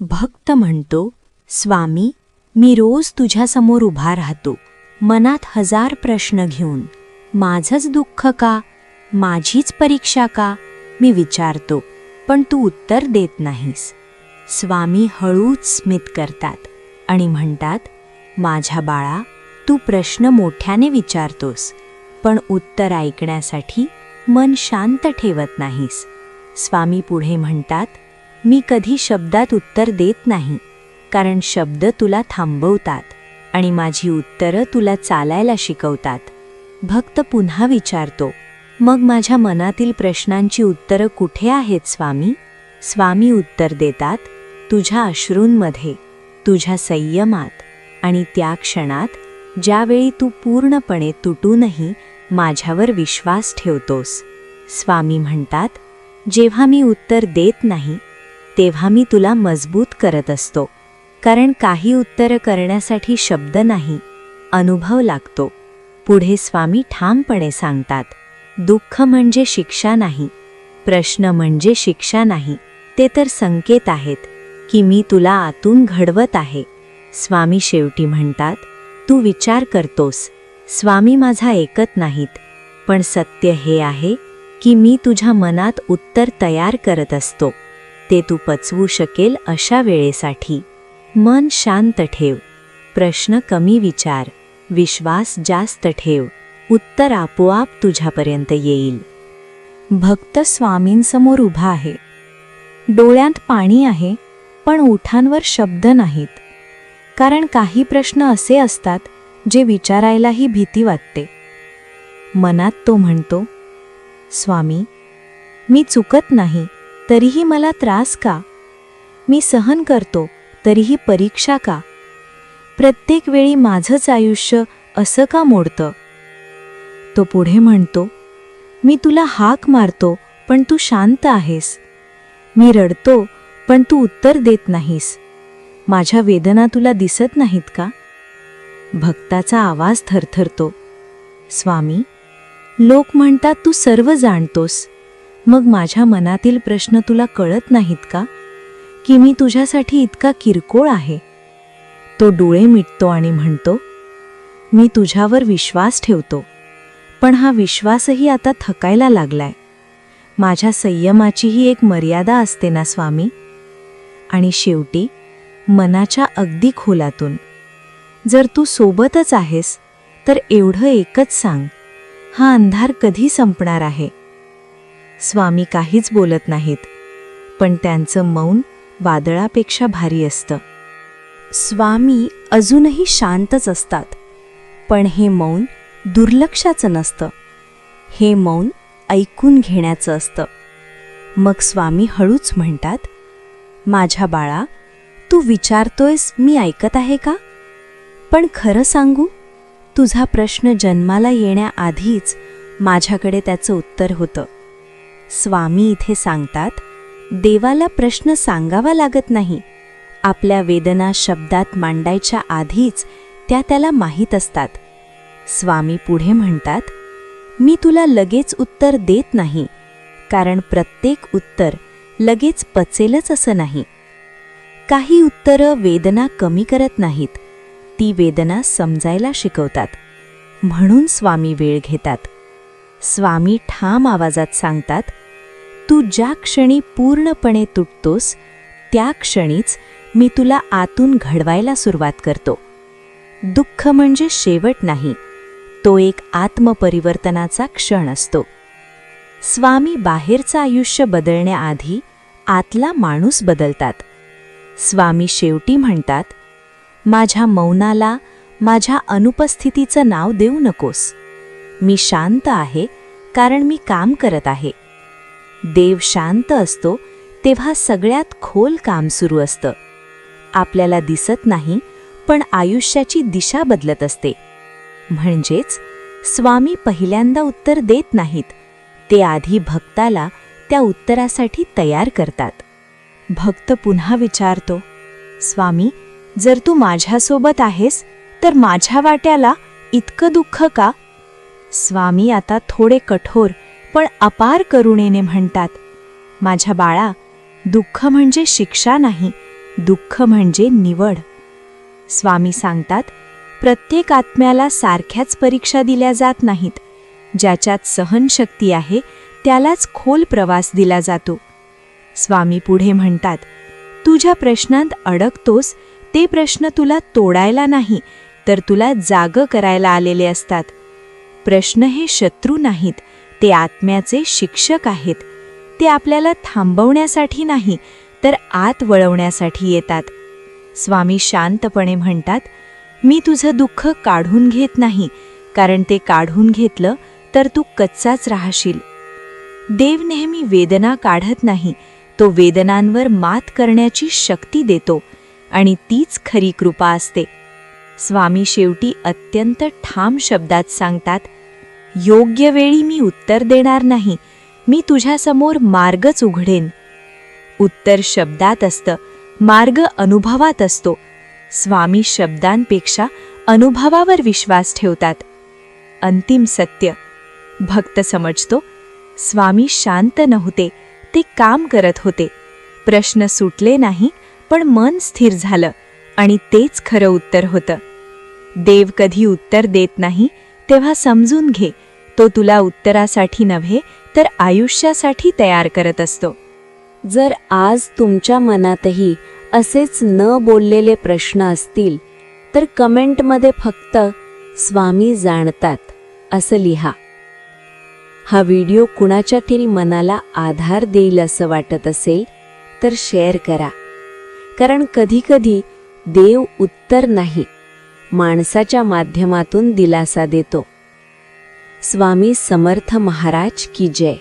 भक्त म्हणतो स्वामी मी रोज तुझ्यासमोर उभा राहतो मनात हजार प्रश्न घेऊन. माझंच दुःख का? माझीच परीक्षा का? मी विचारतो पण तू उत्तर देत नाहीस. स्वामी हळूच स्मित करतात आणि म्हणतात माझ्या बाळा तू प्रश्न मोठ्याने विचारतोस पण उत्तर ऐकण्यासाठी मन शांत ठेवत नाहीस. स्वामी पुढे म्हणतात मी कधी शब्दात उत्तर देत नाही. कारण शब्द तुला थांबवतात आणि माझी उत्तरं तुला चालायला शिकवतात. भक्त पुन्हा विचारतो मग माझ्या मनातील प्रश्नांची उत्तरं कुठे आहेत स्वामी? स्वामी उत्तर देतात तुझ्या अश्रूंमध्ये तुझ्या संयमात आणि त्या क्षणात ज्यावेळी तू पूर्णपणे तुटूनही माझ्यावर विश्वास ठेवतोस. स्वामी म्हणतात जेव्हा मी उत्तर देत नाही तेव्हा मी तुला मजबूत करत असतो. कारण काही उत्तरं करण्यासाठी शब्द नाही अनुभव लागतो. पुढे स्वामी ठामपणे सांगतात दुःख म्हणजे शिक्षा नाही प्रश्न म्हणजे शिक्षा नाही ते तर संकेत आहेत की मी तुला आतून घडवत आहे. स्वामी शेवटी म्हणतात तू विचार करतोस स्वामी माझा ऐकत नाहीत पण सत्य हे आहे की मी तुझ्या मनात उत्तर तयार करत असतो. ते तू पचवू शकेल अशा वेळेसाठी. मन शांत ठेव. प्रश्न कमी विचार. विश्वास जास्त ठेव. उत्तर आपोआप तुझ्यापर्यंत येईल. भक्त स्वामींसमोर उभा आहे. डोळ्यात पाणी आहे पण ओठांवर शब्द नाहीत. कारण काही प्रश्न असे असतात जे विचारायलाही भीती वाटते. मनात तो म्हणतो स्वामी मी चुकत नाही. तरीही मला त्रास का? मी सहन करतो तरीही परीक्षा का? प्रत्येक वेळी माझंच आयुष्य असं का मोडतं? तो पुढे म्हणतो मी तुला हाक मारतो पण तू शांत आहेस. मी रडतो पण तू उत्तर देत नाहीस. माझ्या वेदना तुला दिसत नाहीत का? भक्ताचा आवाज थरथरतो. स्वामी लोक म्हणतात तू सर्व जाणतोस. मग माझ्या मनातील प्रश्न तुला कळत नाहीत का? की मी तुझ्यासाठी इतका किरकोळ आहे? तो डोळे मिटतो आणि म्हणतो मी तुझ्यावर विश्वास ठेवतो पण हा विश्वासही आता थकायला लागलाय. माझ्या संयमाचीही एक मर्यादा असते ना स्वामी? आणि शेवटी मनाच्या अगदी खोलातून जर तू सोबतच आहेस तर एवढं एकच सांग हा अंधार कधी संपणार आहे? स्वामी काहीच बोलत नाहीत पण त्यांचं मौन वादळापेक्षा भारी असतं. स्वामी अजूनही शांतच असतात पण हे मौन दुर्लक्षाचं नसतं. हे मौन ऐकून घेण्याचं असतं. मग स्वामी हळूच म्हणतात माझ्या बाळा तू विचारतोयस मी ऐकत आहे का? पण खरं सांगू तुझा प्रश्न जन्माला येण्याआधीच माझ्याकडे त्याचं उत्तर होतं. स्वामी इथे सांगतात देवाला प्रश्न सांगावा लागत नाही. आपल्या वेदना शब्दात मांडायच्या आधीच त्या त्याला माहीत असतात. स्वामी पुढे म्हणतात मी तुला लगेच उत्तर देत नाही कारण प्रत्येक उत्तर लगेच पचेलच असं नाही. काही उत्तरं वेदना कमी करत नाहीत ती वेदना समजायला शिकवतात. म्हणून स्वामी वेळ घेतात. स्वामी ठाम आवाजात सांगतात तू ज्या क्षणी पूर्णपणे तुटतोस त्या क्षणीच मी तुला आतून घडवायला सुरुवात करतो. दुःख म्हणजे शेवट नाही तो एक आत्मपरिवर्तनाचा क्षण असतो. स्वामी बाहेरचं आयुष्य बदलण्याआधी आतला माणूस बदलतात. स्वामी शेवटी म्हणतात माझ्या मौनाला माझ्या अनुपस्थितीचं नाव देऊ नकोस. मी शांत आहे कारण मी काम करत आहे. देव शांत असतो तेव्हा सगळ्यात खोल काम सुरू असतं. आपल्याला दिसत नाही पण आयुष्याची दिशा बदलत असते. म्हणजेच स्वामी पहिल्यांदा उत्तर देत नाहीत. ते आधी भक्ताला त्या उत्तरासाठी तयार करतात. भक्त पुन्हा विचारतो स्वामी जर तू माझ्यासोबत आहेस तर माझ्या वाट्याला इतकं दुःख का? स्वामी आता थोडे कठोर पण अपार करुणेने म्हणतात माझ्या बाळा दुःख म्हणजे शिक्षा नाही दुःख म्हणजे निवड. स्वामी सांगतात प्रत्येक आत्म्याला सारख्याच परीक्षा दिल्या जात नाहीत. ज्याच्यात सहनशक्ती आहे त्यालाच खोल प्रवास दिला जातो. स्वामी पुढे म्हणतात तुझ्या प्रश्नांत अडकतोस ते प्रश्न तुला तोडायला नाही तर तुला जाग करायला आलेले असतात. प्रश्न हे शत्रू नाहीत ते आत्म्याचे शिक्षक आहेत. ते आपल्याला थांबवण्यासाठी नाही तर आत वळवण्यासाठी येतात. स्वामी शांतपणे म्हणतात मी तुझं दुःख काढून घेत नाही कारण ते काढून घेतलं तर तू कच्चाच राहशील. देव नेहमी वेदना काढत नाही तो वेदनांवर मात करण्याची शक्ती देतो आणि तीच खरी कृपा असते. स्वामी शेवटी अत्यंत ठाम शब्दात सांगतात योग्य वेळी मी उत्तर देणार नाही मी तुझ्यासमोर मार्गच उघडेन. उत्तर शब्दात असतं मार्ग अनुभवात असतो. स्वामी शब्दांपेक्षा अनुभवावर विश्वास ठेवतात. अंतिम सत्य. भक्त समजतो स्वामी शांत नव्हते ते काम करत होते. प्रश्न सुटले नाही पण मन स्थिर झालं आणि तेच खरं उत्तर होतं. देव कधी उत्तर देत नाही तेव्हा समजून घे तो तुला उत्तरासाठी नव्हे तर आयुष्यासाठी तयार करत असतो. जर आज तुमच्या मनातही असेच न बोललेले प्रश्न असतील तर कमेंटमध्ये फक्त स्वामी जाणतात असं लिहा. हा व्हिडिओ कुणाच्या तरी मनाला आधार देईल असं वाटत असेल तर शेअर करा. कारण कधीकधी देव उत्तर नाही. माणसाच्या माध्यमातून दिलासा देतो. स्वामी समर्थ महाराज की जय.